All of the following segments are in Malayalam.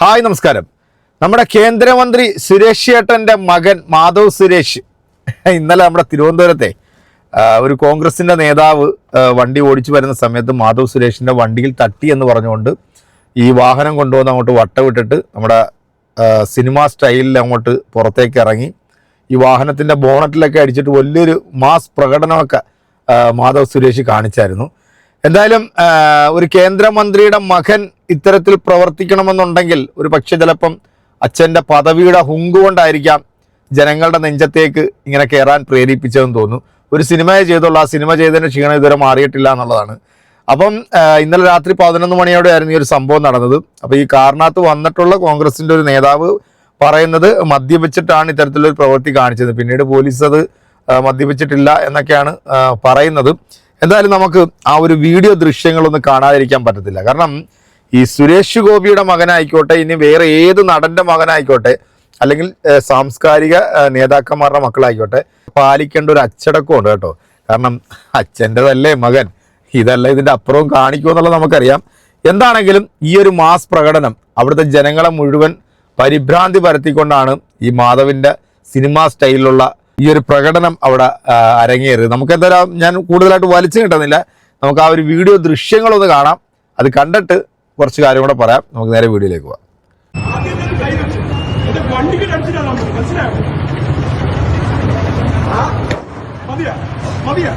ഹായ് നമസ്കാരം. നമ്മുടെ കേന്ദ്രമന്ത്രി സുരേഷ് ഏട്ടന്റെ മകൻ മാധവ് സുരേഷ്. ഇന്നലെ നമ്മുടെ തിരുവനന്തപുരത്തെ ഒരു കോൺഗ്രസിന്റെ നേതാവ് വണ്ടി ഓടിച്ചു വരുന്ന സമയത്ത് മാധവ് സുരേഷിന്റെ വണ്ടിയിൽ തട്ടി എന്ന് പറഞ്ഞുകൊണ്ട് ഈ വാഹനം കൊണ്ടുവന്ന് അങ്ങോട്ട് വട്ടവിട്ടിട്ട് നമ്മുടെ സിനിമ സ്റ്റൈലിൽ അങ്ങോട്ട് പുറത്തേക്ക് ഇറങ്ങി. ഈ വാഹനത്തിന്റെ ബോണറ്റിലൊക്കെ അടിച്ചിട്ട് വലിയൊരു മാസ് പ്രകടനമൊക്കെ മാധവ് സുരേഷ് കാണിച്ചായിരുന്നു. എന്തായാലും ഒരു കേന്ദ്രമന്ത്രിയുടെ മകൻ ഇത്തരത്തിൽ പ്രവർത്തിക്കണമെന്നുണ്ടെങ്കിൽ ഒരു പക്ഷെ ചിലപ്പം അച്ഛന്റെ പദവിയുടെ ഹുങ്ക് കൊണ്ടായിരിക്കാം ജനങ്ങളുടെ നെഞ്ചത്തേക്ക് ഇങ്ങനെ കയറാൻ പ്രേരിപ്പിച്ചതെന്ന് തോന്നുന്നു. ഒരു സിനിമയെ ചെയ്തുള്ള. ആ സിനിമ ചെയ്തതിന് ക്ഷീണം ഇതുവരെ മാറിയിട്ടില്ല എന്നുള്ളതാണ്. അപ്പം ഇന്നലെ രാത്രി പതിനൊന്ന് മണിയോടെ ആയിരുന്നു ഈ ഒരു സംഭവം നടന്നത്. അപ്പോൾ ഈ കാറിനകത്ത് വന്നിട്ടുള്ള കോൺഗ്രസിന്റെ ഒരു നേതാവ് പറയുന്നത് മദ്യപിച്ചിട്ടാണ് ഇത്തരത്തിലൊരു പ്രവൃത്തി കാണിച്ചത്. പിന്നീട് പോലീസ് അത് മദ്യപിച്ചിട്ടില്ല എന്നൊക്കെയാണ് പറയുന്നത്. എന്തായാലും നമുക്ക് ആ ഒരു വീഡിയോ ദൃശ്യങ്ങളൊന്നും കാണാതിരിക്കാൻ പറ്റത്തില്ല. കാരണം ഈ സുരേഷ് ഗോപിയുടെ മകനായിക്കോട്ടെ ഇനി വേറെ ഏത് നടന്റെ മകനായിക്കോട്ടെ അല്ലെങ്കിൽ സാംസ്കാരിക നേതാക്കന്മാരുടെ മക്കളായിക്കോട്ടെ പാലിക്കേണ്ട ഒരു അച്ചടക്കമുണ്ട് കേട്ടോ. കാരണം അച്ഛന്റെതല്ലേ മകൻ ഇതല്ല ഇതിന്റെ അപ്പുറവും കാണിക്കുമെന്നുള്ളത് നമുക്കറിയാം. എന്താണെങ്കിലും ഈ ഒരു മാസ് പ്രകടനം അവിടുത്തെ ജനങ്ങളെ മുഴുവൻ പരിഭ്രാന്തി പരത്തിക്കൊണ്ടാണ് ഈ മാധവിന്റെ സിനിമാ സ്റ്റൈലിലുള്ള ഈ ഒരു പ്രകടനം അവിടെ അരങ്ങേറി അരങ്ങേറിയത്. നമുക്ക് എന്തായാലും ഞാൻ കൂടുതലായിട്ട് വലിച്ചു കിട്ടുന്നില്ല നമുക്ക് ആ ഒരു വീഡിയോ ദൃശ്യങ്ങളൊന്ന് കാണാം. അത് കണ്ടിട്ട് കുറച്ച് കാര്യം കൂടെ പറയാം. നമുക്ക് നേരെ വീഡിയോയിലേക്ക് പോവാം. കൈ വെച്ചു എന്റെ വണ്ടിക്ക് അടിച്ചിട്ടാ നമ്മൾ മനസ്സിലായോ ആ? മതിയാ മതിയാ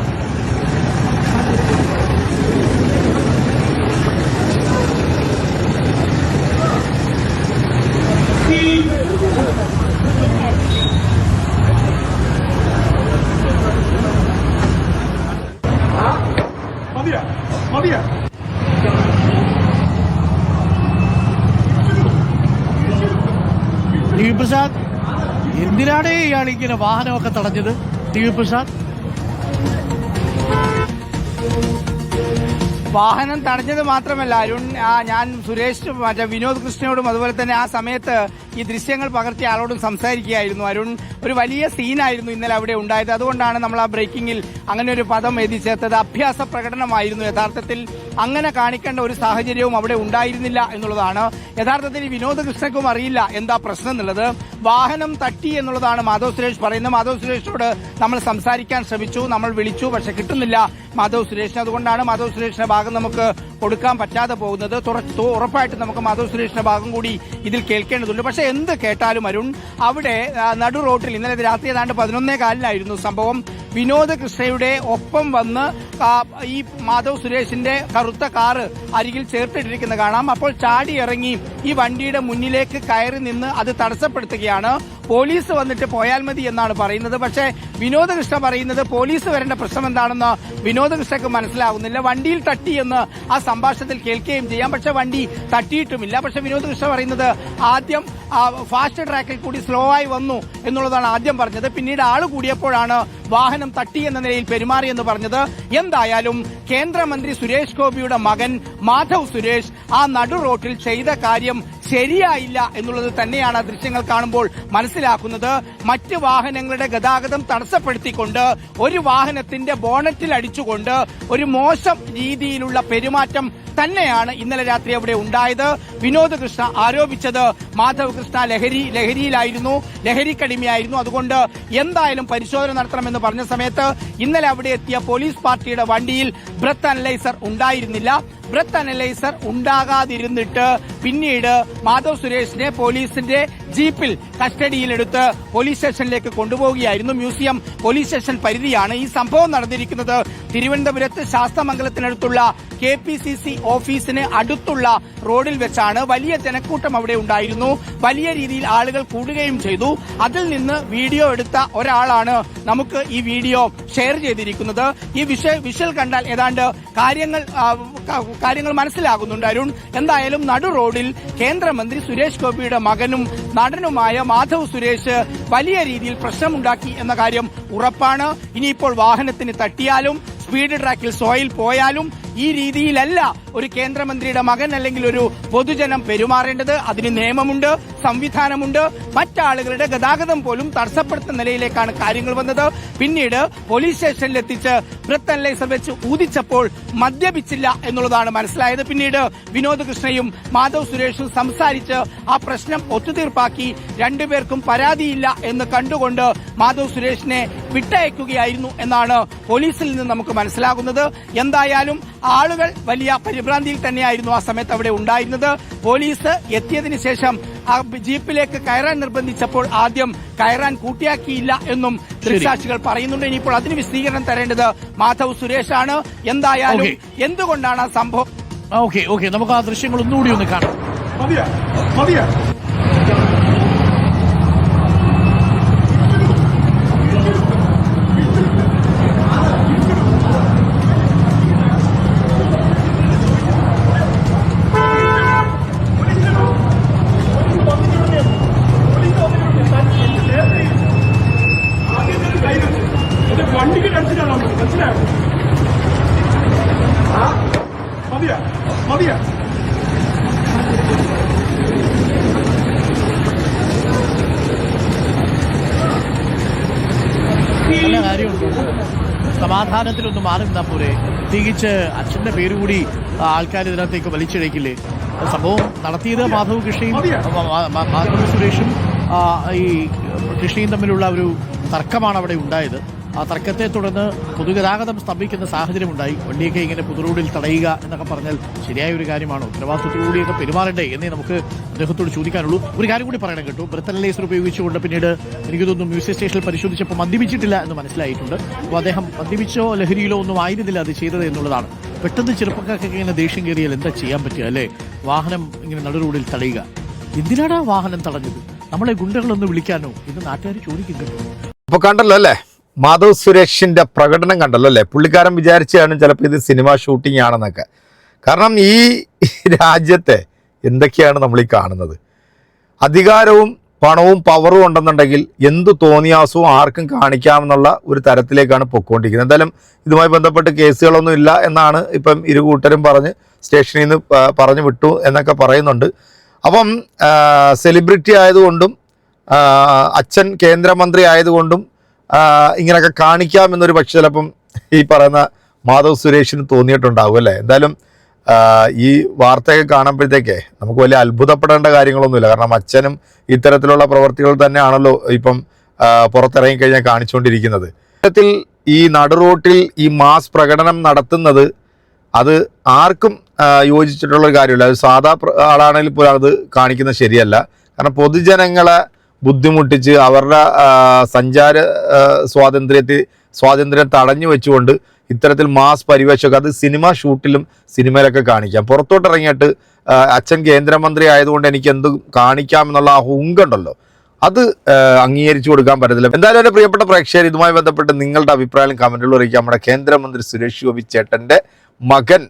ആ? മതിയാ മതിയാ ടി വി പ്രസാദ് എന്തിനാണ് ഇയാൾ ഇങ്ങനെ വാഹനമൊക്കെ തടഞ്ഞത്? ടി വി പ്രസാദ് വാഹനം തടഞ്ഞത് മാത്രമല്ല അരുൺ ഞാൻ സുരേഷ് മറ്റേ വിനോദ് കൃഷ്ണയോടും അതുപോലെ തന്നെ ആ സമയത്ത് ഈ ദൃശ്യങ്ങൾ പകർത്തിയ ആളോടും സംസാരിക്കുകയായിരുന്നു. അരുൺ ഒരു വലിയ സീനായിരുന്നു ഇന്നലെ അവിടെ ഉണ്ടായത്. അതുകൊണ്ടാണ് നമ്മൾ ആ ബ്രേക്കിംഗിൽ അങ്ങനെ ഒരു പദം എത്തിച്ചേർത്തത് ചേർത്തത് അഭ്യാസ പ്രകടനമായിരുന്നു. യഥാർത്ഥത്തിൽ അങ്ങനെ കാണിക്കേണ്ട ഒരു സാഹചര്യവും അവിടെ ഉണ്ടായിരുന്നില്ല എന്നുള്ളതാണ്. യഥാർത്ഥത്തിൽ വിനോദ കൃഷ്ണക്കും അറിയില്ല എന്താ പ്രശ്നം എന്നുള്ളത്. വാഹനം തട്ടി എന്നുള്ളതാണ് മാധവ് സുരേഷ് പറയുന്നത്. മാധവ് സുരേഷിനോട് നമ്മൾ സംസാരിക്കാൻ ശ്രമിച്ചു നമ്മൾ വിളിച്ചു പക്ഷെ കിട്ടുന്നില്ല മാധവ് സുരേഷിന്. അതുകൊണ്ടാണ് മാധവ് സുരേഷിന്റെ ഭാഗം നമുക്ക് കൊടുക്കാൻ പറ്റാതെ പോകുന്നത് ഉറപ്പായിട്ടും നമുക്ക് മാധവ് സുരേഷിന്റെ ഭാഗം കൂടി ഇതിൽ കേൾക്കേണ്ടതുണ്ട്. പക്ഷേ എന്ത് കേട്ടാലും അരുൺ അവിടെ നടു റോട്ടിൽ ഇന്നലെ രാത്രി ഏതാണ്ട് പതിനൊന്നേ കാലിലായിരുന്നു സംഭവം. വിനോദ് കൃഷ്ണയുടെ ഒപ്പം വന്ന് ഈ മാധവ് സുരേഷിന്റെ കറുത്ത കാറ് അരികിൽ ചേർത്തിട്ടിരിക്കുന്നത് കാണാം. അപ്പോൾ ചാടി ഇറങ്ങി ഈ വണ്ടിയുടെ മുന്നിലേക്ക് കയറി നിന്ന് അത് തടസ്സപ്പെടുത്തുകയാണ്. പോലീസ് വന്നിട്ട് പോയാൽ മതി എന്നാണ് പറയുന്നത്. പക്ഷേ വിനോദകൃഷ്ണ പറയുന്നത് പോലീസ് വരേണ്ട പ്രശ്നം എന്താണെന്ന് വിനോദകൃഷ്ണക്ക് മനസ്സിലാകുന്നില്ല വണ്ടിയിൽ തട്ടി എന്ന് ആ സംഭാഷണത്തിൽ കേൾക്കുകയും ചെയ്യാം. പക്ഷെ വണ്ടി തട്ടിയിട്ടുമില്ല. പക്ഷെ വിനോദകൃഷ്ണ പറയുന്നത് ആദ്യം ഫാസ്റ്റ് ട്രാക്കിൽ കൂടി സ്ലോ ആയി വന്നു എന്നുള്ളതാണ് ആദ്യം പറഞ്ഞത്. പിന്നീട് ആൾ കൂടിയപ്പോഴാണ് വാഹനം തട്ടി എന്ന നിലയിൽ പെരുമാറിയെന്ന് പറഞ്ഞത് എന്തായാലും കേന്ദ്രമന്ത്രി സുരേഷ് ഗോപിയുടെ മകൻ മാധവ് സുരേഷ് ആ നടു റോട്ടിൽ ചെയ്ത കാര്യം ശരിയായില്ല എന്നുള്ളത് തന്നെയാണ് ദൃശ്യങ്ങൾ കാണുമ്പോൾ മനസ്സിലാക്കുന്നത്. മറ്റ് വാഹനങ്ങളുടെ ഗതാഗതം തടസ്സപ്പെടുത്തിക്കൊണ്ട് ഒരു വാഹനത്തിന്റെ ബോണറ്റിൽ അടിച്ചുകൊണ്ട് ഒരു മോശം രീതിയിലുള്ള പെരുമാറ്റം തന്നെയാണ് ഇന്നലെ രാത്രി അവിടെ ഉണ്ടായത്. വിനോദ് കൃഷ്ണ ആരോപിച്ചത് മാധവ് കൃഷ്ണ ലഹരി ലഹരിയിലായിരുന്നു ലഹരിക്കടിമയായിരുന്നു. അതുകൊണ്ട് എന്തായാലും പരിശോധന നടത്തണമെന്ന് പറഞ്ഞ സമയത്ത് ഇന്നലെ അവിടെ എത്തിയ പോലീസ് പാർട്ടിയുടെ വണ്ടിയിൽ ബ്രത്ത് അനലൈസർ ഉണ്ടായിരുന്നില്ല. ബ്രത്ത് അനലൈസർ ഉണ്ടാകാതിരുന്നിട്ട് പിന്നീട് മാധവ് സുരേഷിനെ പോലീസിന്റെ ജീപ്പിൽ കസ്റ്റഡിയിലെടുത്ത് പോലീസ് സ്റ്റേഷനിലേക്ക് കൊണ്ടുപോവുകയായിരുന്നു മ്യൂസിയം പോലീസ് സ്റ്റേഷൻ പരിധിയാണ് ഈ സംഭവം നടന്നിരിക്കുന്നത്. തിരുവനന്തപുരത്ത് ശാസ്തമംഗലത്തിനടുത്തുള്ള കെ പി സി സി ഓഫീസിന് അടുത്തുള്ള റോഡിൽ വെച്ചാണ് വലിയ ജനക്കൂട്ടം അവിടെ ഉണ്ടായിരുന്നു. വലിയ രീതിയിൽ ആളുകൾ കൂടുകയും ചെയ്തു. അതിൽ നിന്ന് വീഡിയോ എടുത്ത ഒരാളാണ് നമുക്ക് ഈ വീഡിയോ ഷെയർ ചെയ്തിരിക്കുന്നത്. ഈ വിഷ വിഷ്വൽ കണ്ടാൽ ഏതാണ്ട് കാര്യങ്ങൾ കാര്യങ്ങൾ മനസ്സിലാകുന്നുണ്ട് അരുൺ. എന്തായാലും നടു റോഡിൽ കേന്ദ്രമന്ത്രി സുരേഷ് ഗോപിയുടെ മകനും നടനുമായ മാധവ് സുരേഷ് വലിയ രീതിയിൽ പ്രശ്നമുണ്ടാക്കി എന്ന കാര്യം ഉറപ്പാണ്. ഇനിയിപ്പോൾ വാഹനത്തിന് തട്ടിയാലും സ്പീഡ് ട്രാക്കിൽ സോയിൽ പോയാലും ഈ രീതിയിലല്ല ഒരു കേന്ദ്രമന്ത്രിയുടെ മകൻ അല്ലെങ്കിൽ ഒരു പൊതുജനം പെരുമാറേണ്ടത്. അതിന് നിയമമുണ്ട് സംവിധാനമുണ്ട്. മറ്റാളുകളുടെ ഗതാഗതം പോലും തടസ്സപ്പെടുത്തുന്ന നിലയിലേക്കാണ് കാര്യങ്ങൾ വന്നത്. പിന്നീട് പോലീസ് സ്റ്റേഷനിൽ എത്തിച്ച് ബ്രത്ത് അനലൈസർ വെച്ച് ഊതിച്ചപ്പോൾ മദ്യപിച്ചില്ല എന്നുള്ളതാണ് മനസ്സിലായത്. പിന്നീട് വിനോദ് കൃഷ്ണയും മാധവ് സുരേഷും സംസാരിച്ച് ആ പ്രശ്നം ഒത്തുതീർപ്പാക്കി രണ്ടുപേർക്കും പരാതിയില്ല എന്ന് കണ്ടുകൊണ്ട് മാധവ് സുരേഷിനെ വിട്ടയക്കുകയായിരുന്നു എന്നാണ് പോലീസിൽ നിന്ന് നമുക്ക് മനസ്സിലാകുന്നത്. എന്തായാലും ആളുകൾ വലിയ പരിഭ്രാന്തിയിൽ തന്നെയായിരുന്നു ആ സമയത്ത് അവിടെ ഉണ്ടായിരുന്നത്. പോലീസ് എത്തിയതിനു ശേഷം ആ ജീപ്പിലേക്ക് കയറാൻ നിർബന്ധിച്ചപ്പോൾ ആദ്യം കയറാൻ കൂട്ടിയാക്കിയില്ല എന്നും ദൃക്സാക്ഷികൾ പറയുന്നുണ്ട്. ഇനിയിപ്പോൾ അതിന് വിശദീകരണം തരേണ്ടത് മാധവ് സുരേഷാണ്. എന്തായാലും എന്തുകൊണ്ടാണ് ആ സംഭവം? Okay okay. നമുക്ക് ആ ദൃശ്യങ്ങൾ ഒന്നുകൂടി ഒന്ന് കാണാം മതിയാ മതിയാ എന്റെ വണ്ടിക്ക് ടെൻഷനാണ് നമുക്ക് മനസ്സിലായോ ആ? മതിയാ മതിയാ നല്ല കാര്യമുണ്ട്. സമാധാനത്തിലൊന്ന് മാറി നിന്നാ പോരെ. പ്രത്യേകിച്ച് അച്ഛന്റെ പേര് കൂടി ആൾക്കാർ ഇതിനകത്തേക്ക് വലിച്ചിഴക്കില്ലേ. സംഭവം നടത്തിയത് മാധവ് കൃഷ്ണയും മ- മാധവ് സുരേഷും ഈ കൃഷ്ണയും തമ്മിലുള്ള ഒരു തർക്കമാണ് അവിടെ ഉണ്ടായത്. തർക്കത്തെ തുടർന്ന് പൊതുഗതാഗതം സ്തംഭിക്കുന്ന സാഹചര്യമുണ്ടായി. വണ്ടിയൊക്കെ ഇങ്ങനെ പുതുറോഡിൽ തടയുക എന്നൊക്കെ പറഞ്ഞാൽ ശരിയായ ഒരു കാര്യമാണ്. ഉത്തരവാദിത്വത്തോടുകൂടിയൊക്കെ പെരുമാറണ്ടേ എന്നേ നമുക്ക് അദ്ദേഹത്തോട് ചോദിക്കാനുള്ളൂ. ഒരു കാര്യം കൂടി പറയണം കേട്ടോ. ബ്രത്തനലൈസർ ഉപയോഗിച്ചുകൊണ്ട് പിന്നീട് എനിക്ക് തോന്നുന്നു മ്യൂസിയം സ്റ്റേഷനിൽ പരിശോധിച്ചപ്പോൾ മദ്യപിച്ചിട്ടില്ല എന്ന് മനസ്സിലായിട്ടുണ്ട്. അപ്പോൾ അദ്ദേഹം മദ്യപിച്ചോ ലഹരിയിലോ ഒന്നും ആയിരുന്നില്ല അത് ചെയ്തത് എന്നുള്ളതാണ്. പെട്ടെന്ന് ചെറുപ്പക്കാർക്കൊക്കെ ഇങ്ങനെ ദേഷ്യം കയറിയാൽ എന്താ ചെയ്യാൻ പറ്റുക അല്ലേ? വാഹനം ഇങ്ങനെ നടു റോഡിൽ തടയുക. എന്തിനാണ് വാഹനം തടഞ്ഞത്? നമ്മളെ ഗുണ്ടകളൊന്ന് വിളിക്കാനോ? ഇത് നാട്ടുകാർ ചോദിക്കുന്നുണ്ട് അപ്പൊ കണ്ടല്ലോ അല്ലേ? മാധവ് സുരേഷിന്റെ പ്രകടനം കണ്ടല്ലോ അല്ലേ? പുള്ളിക്കാരൻ വിചാരിച്ചാണ് ചിലപ്പോൾ ഇത് സിനിമ ഷൂട്ടിംഗ് ആണെന്നൊക്കെ. കാരണം ഈ രാജ്യത്തെ എന്തൊക്കെയാണ് നമ്മൾ ഈ കാണുന്നത്? അധികാരവും പണവും പവറും ഉണ്ടെന്നുണ്ടെങ്കിൽ എന്ത് തോന്നിയാസവും ആർക്കും കാണിക്കാമെന്നുള്ള ഒരു തരത്തിലേക്കാണ് പൊക്കോണ്ടിരിക്കുന്നത്. എന്തായാലും ഇതുമായി ബന്ധപ്പെട്ട് കേസുകളൊന്നും ഇല്ല എന്നാണ് ഇപ്പം ഇരു കൂട്ടരും പറഞ്ഞ് സ്റ്റേഷനിൽ നിന്ന് പറഞ്ഞു വിട്ടു എന്നൊക്കെ പറയുന്നുണ്ട്. അപ്പം സെലിബ്രിറ്റി ആയതുകൊണ്ടും അച്ഛൻ കേന്ദ്രമന്ത്രി ആയതുകൊണ്ടും ആ, കാണിക്കാം കാണിക്കാമെന്നൊരു പക്ഷെ ചിലപ്പം ഈ പറയുന്ന മാധവ് സുരേഷിന് തോന്നിയിട്ടുണ്ടാവും അല്ലേ? എന്തായാലും ഈ വാർത്തയൊക്കെ കാണുമ്പോഴത്തേക്കേ നമുക്ക് വലിയ അത്ഭുതപ്പെടേണ്ട കാര്യങ്ങളൊന്നുമില്ല. കാരണം അച്ഛനും ഇത്തരത്തിലുള്ള പ്രവർത്തികൾ തന്നെയാണല്ലോ ഇപ്പം പുറത്തിറങ്ങിക്കഴിഞ്ഞാൽ പുറത്തിറങ്ങി കഴിഞ്ഞാൽ കാണിച്ചുകൊണ്ടിരിക്കുന്നത്. ഇത്തരത്തിൽ ഈ നടുറോട്ടിൽ ഈ മാസ് പ്രകടനം നടത്തുന്നത് അത് ആർക്കും യോജിച്ചിട്ടുള്ള ഒരു കാര്യമില്ല. അത് സാധാ ആളാണെങ്കിൽ പോലും അത് കാണിക്കുന്നത് ശരിയല്ല. കാരണം പൊതുജനങ്ങളെ ബുദ്ധിമുട്ടിച്ച് അവരുടെ സഞ്ചാര സ്വാതന്ത്ര്യത്തിൽ സ്വാതന്ത്ര്യത്തെ സ്വാതന്ത്ര്യം തടഞ്ഞു വെച്ചുകൊണ്ട് ഇത്തരത്തിൽ മാസ് പരിവേഷമൊക്കെ അത് സിനിമ ഷൂട്ടിലും സിനിമയിലൊക്കെ കാണിക്കാം. പുറത്തോട്ടിറങ്ങിയിട്ട് അച്ഛൻ കേന്ദ്രമന്ത്രി ആയതുകൊണ്ട് എനിക്ക് എന്ത് കാണിക്കാം എന്നുള്ള ആ ഹുങ്കുണ്ടല്ലോ. അത് അംഗീകരിച്ചു കൊടുക്കാൻ പറ്റത്തില്ല. എന്തായാലും എന്റെ പ്രിയപ്പെട്ട പ്രേക്ഷകർ ഇതുമായി ബന്ധപ്പെട്ട് നിങ്ങളുടെ അഭിപ്രായം കമന്റുകൾ അറിയിക്കുക. നമ്മുടെ കേന്ദ്രമന്ത്രി സുരേഷ് ഗോപി ചേട്ടന്റെ മകൻ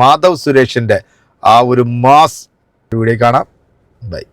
മാധവ് സുരേഷിന്റെ ആ ഒരു മാസ്. വീഡിയോ കാണാം. ബൈ.